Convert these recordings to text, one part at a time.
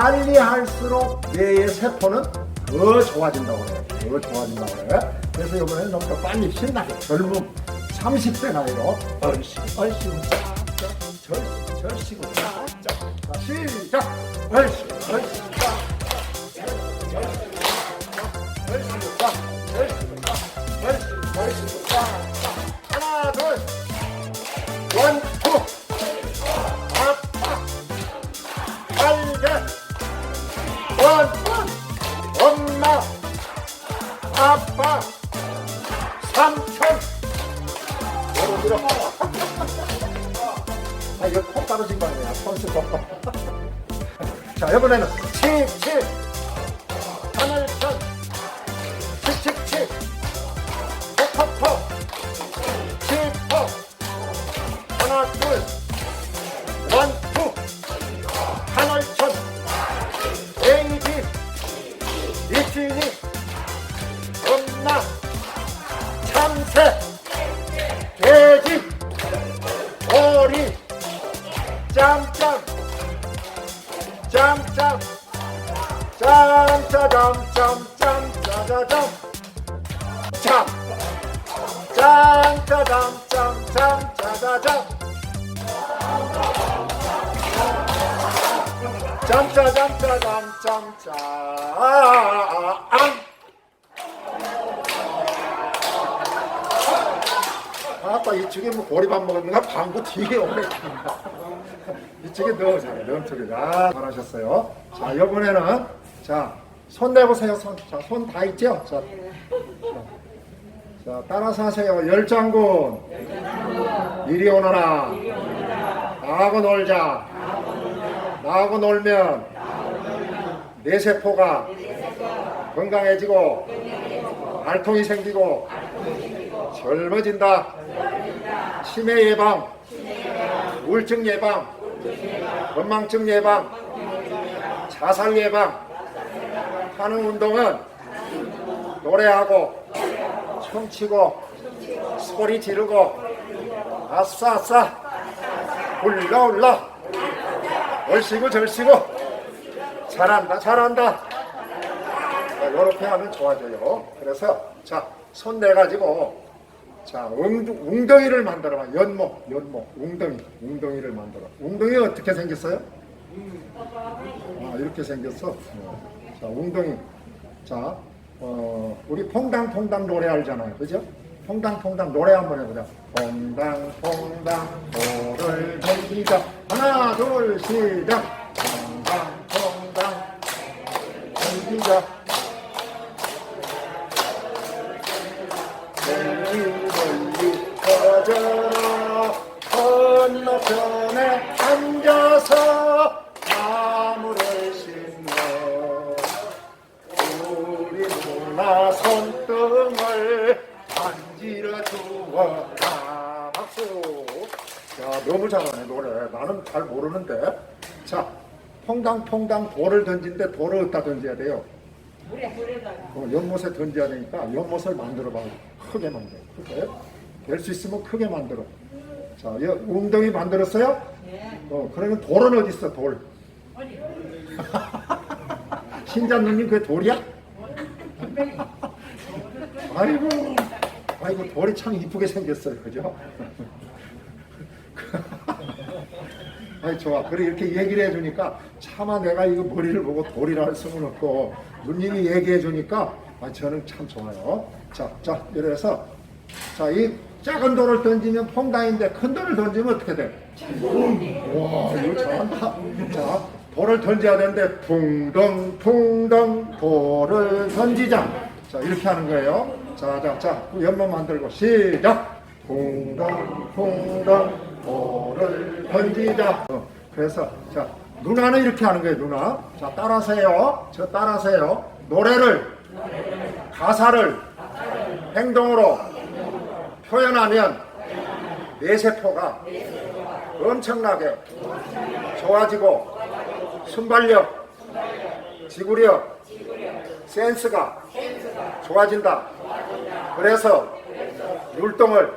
빨리 할수록 뇌의 세포는 더 좋아진다고 그래요. 더 좋아진다고 그래요. 그래서 이번에는 너무 더 빨리 신나게 젊은 30대 나이로 얼씨구 얼씨구 짝짝 절, 절씨구 짝짝 자 시작 얼씨구 얼씨구 짝짝 얼씨구 짝 얼씨구 짝얼 싫어. 아, 이거 콕 떨어진 거 아니야. 선수 거. 자, 이번에는 7, 7. 짬짜짬짬짬짜자짬 짬 짬짜짬짬짬짜자짬 짬짜짬짜짬짬짜 아빠 이쪽에 뭐 보리밥 먹었는가? 방구 되게 오래 이쪽에 넣어잖아요 넣음쪽에 아 잘하셨어요. 자 이번에는 자 손 내보세요 손 자 손 다 있죠? 자, 자, 자 따라서 하세요. 열장군. 이리 오너라. 나하고 놀자. 나하고 놀면 내 세포가 건강해지고 알통이 생기고 젊어진다. 치매 예방 우울증 예방 건망증 예방 자살 예방 하는 운동은 노래하고 춤추고 소리 지르고 아싸 아싸 올라 올라 얼씨구 절씨구 잘한다 잘한다. 이렇게 하면 좋아져요. 그래서 자손 내가지고 자 웅, 웅덩이를 만들어 봐. 연목 연목 웅덩이 웅덩이를 만들어. 웅덩이 어떻게 생겼어요? 아 이렇게 생겼어? 어. 자 웅덩이. 자 어, 우리 퐁당퐁당 노래 알잖아요. 그죠? 퐁당퐁당 노래 한번 해보자. 퐁당퐁당 돌을 던지자. 하나 둘 시작. 퐁당퐁당 던지자. 멀리 멀리 야 너무 잘하네 노래. 나는 잘 모르는데. 자 퐁당퐁당 돌을 던진데 돌을 어디다 던져야 돼요? 어, 연못에 던져야 되니까 연못을 만들어봐. 크게 만들어. 크게. 될 수 있으면 크게 만들어. 자 여, 웅덩이 만들었어요? 어 그러면 돌은 어디 있어 돌? 신자누님 그게 돌이야? 아이고 아이고 돌이 참 이쁘게 생겼어요. 그죠? 아이 좋아. 그래 이렇게 얘기를 해주니까 차마 내가 이거 머리를 보고 돌이라 할 수는 없고 누님이 얘기해 주니까 아, 저는 참 좋아요. 자, 자, 이래서 자, 이 작은 돌을 던지면 퐁당인데 큰 돌을 던지면 어떻게 돼? 와, 이거 잘한다. 자, 돌을 던져야 되는데 풍덩 풍덩 돌을 던지자. 자, 이렇게 하는 거예요. 자, 자, 자, 연만 만들고 시작. 풍덩 풍덩 돌을 던지자. 어, 그래서 자 누나는 이렇게 하는 거예요. 누나. 자 따라하세요. 저 따라하세요. 노래를 가사를 행동으로 표현하면 내 세포가 엄청나게 좋아지고 순발력, 지구력, 센스가 좋아진다. 그래서 율동을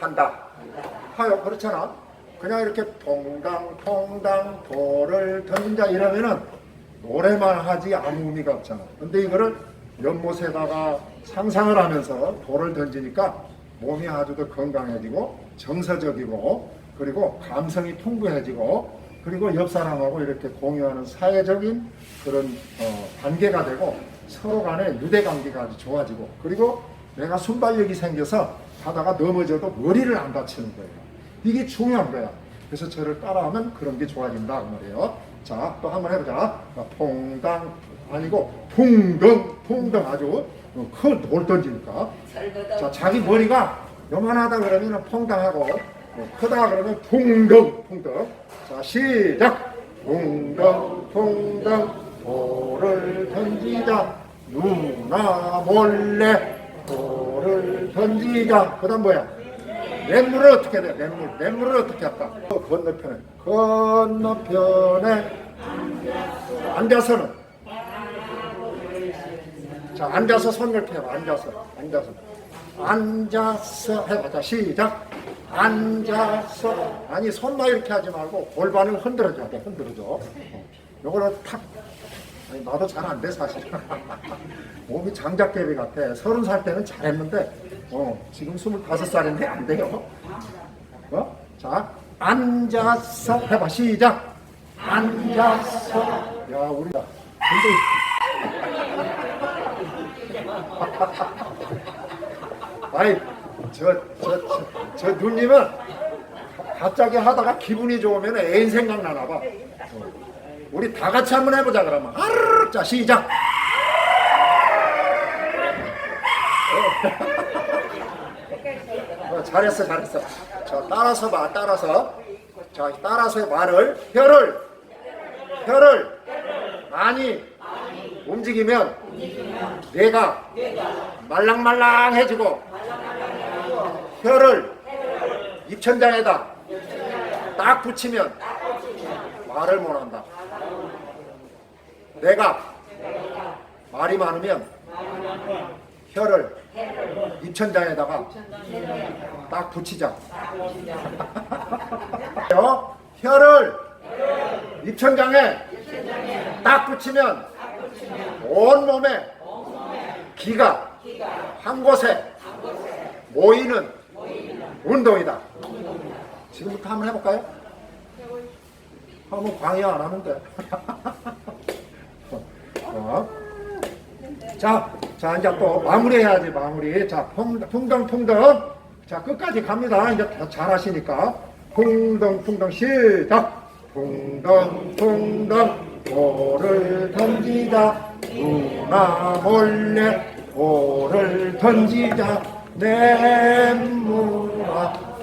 한다. 하요 그렇잖아. 그냥 이렇게 퐁당퐁당 돌을 던진다 이러면은 노래만 하지 아무 의미가 없잖아. 근데 이거를 연못에다가 상상을 하면서 돌을 던지니까 몸이 아주 더 건강해지고 정서적이고 그리고 감성이 풍부해지고 그리고 옆 사람하고 이렇게 공유하는 사회적인 그런 어, 관계가 되고 서로 간의 유대 관계가 아주 좋아지고 그리고 내가 순발력이 생겨서 하다가 넘어져도 머리를 안 다치는 거예요. 이게 중요한 거야. 그래서 저를 따라하면 그런 게 좋아진다 그 말이에요. 자, 또 한번 해보자. 어, 퐁당 아니고 풍덩 풍덩 아주 어, 큰돌 던지니까. 자, 자기 머리가 요만하다 그러면 퐁당하고 어, 크다 그러면 풍덩 풍덩. 자, 시작. 풍덩 풍덩 돌을 던지자 누나 몰래 돌을 던지자. 그다음 뭐야? 냇물을 어떻게 돼? 냇물. 냇물을 어떻게 할까? 그 건너편에. 건너편에 앉아서는. 자, 앉아서 손 이렇게 해봐. 앉아서. 앉아서. 앉아서 해봐. 자, 시작. 앉아서. 아니, 손만 이렇게 하지 말고 골반을 흔들어줘야 돼. 흔들어줘. 어. 요거를 탁. 아니, 나도 잘 안 돼, 사실. 몸이 장작개비 같아. 서른 살 때는 잘했는데, 어, 지금 스물다섯 살인데 안 돼요. 어? 자, 앉아서 해봐. 시작. 앉아서. 야, 우리, 근데, 아이, 저, 저, 저, 저 누님은 갑자기 하다가 기분이 좋으면 애인 생각나나 봐. 어. 우리 다 같이 한번 해보자, 그러면. 아르르, 자, 시작. 어, 잘했어, 잘했어. 자, 따라서 봐, 따라서. 자, 따라서 말을, 혀를, 혀를 많이 움직이면 뇌가 말랑말랑해지고 혀를 입천장에다 딱 붙이면 말을 못한다. 내가 말이 많으면 혀를 입천장에다가 딱 붙이자. 어? 혀를 입천장에 딱 붙이면 온 몸에 기가 한 곳에 모이는 운동이다. 지금부터 한번 해볼까요? 한번 광의 안 하는데. 어. 자, 자, 이제 또 마무리해야지, 마무리. 자, 풍덩, 풍덩. 자, 끝까지 갑니다. 이제 다 잘하시니까. 풍덩, 풍덩, 시작. 풍덩, 풍덩. 돌을 던지자. 누나 몰래 돌을 던지자. 냇물아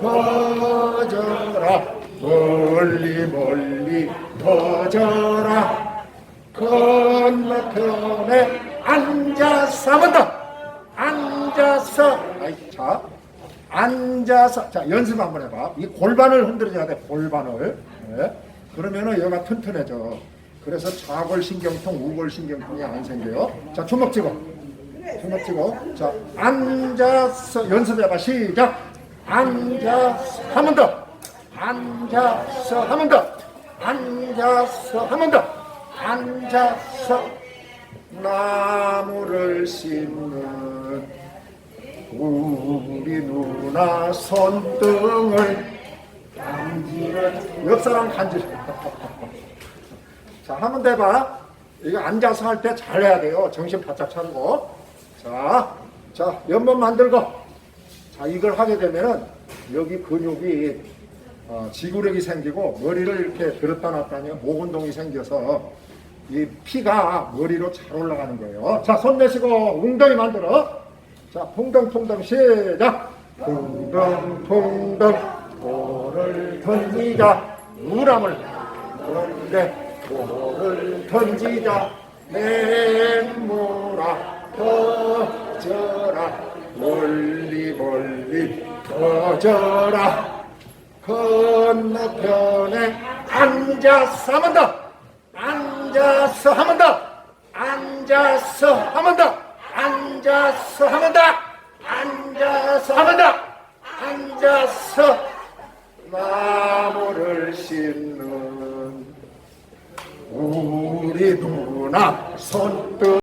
퍼져라. 멀리, 멀리 퍼져라. 건너편에 앉아서 한번 더. 앉아서. 아이, 자. 앉아서. 자, 연습 한번 해봐. 이 골반을 흔들어줘야 돼, 골반을. 예. 그러면은 여기가 튼튼해져. 그래서 좌골신경통, 우골신경통이 안 생겨요. 자, 주먹 찍어. 주먹 찍어. 자, 앉아서 연습해봐. 시작. 앉아서 한 번 더. 앉아서 한 번 더. 앉아서 한 번 더. 앉아서 나무를 심는 우리 누나 손등을 간지러 옆 사람 간지러 자 한번 대봐. 이거 앉아서 할 때 잘해야 돼요. 정신 바짝 차리고. 자, 자 연못 만들고. 자 이걸 하게 되면은 여기 근육이 어, 지구력이 생기고 머리를 이렇게 들었다 놨다 하면 목 운동이 생겨서 이 피가 머리로 잘 올라가는 거예요. 자, 손 내시고 웅덩이 만들어. 자, 풍덩풍덩 시작. 풍덩풍덩 돌을 던지자. 누람을 그런데 돌을 던지자. 냇물아 퍼져라. 멀리 멀리 퍼져라. 건너편에 번 더. 앉아서 한번 더. 앉아서 한번 더. 앉아서 한번 더. 앉아서 한번 더. 앉아서 나무를 심는 우리 누나 손뜻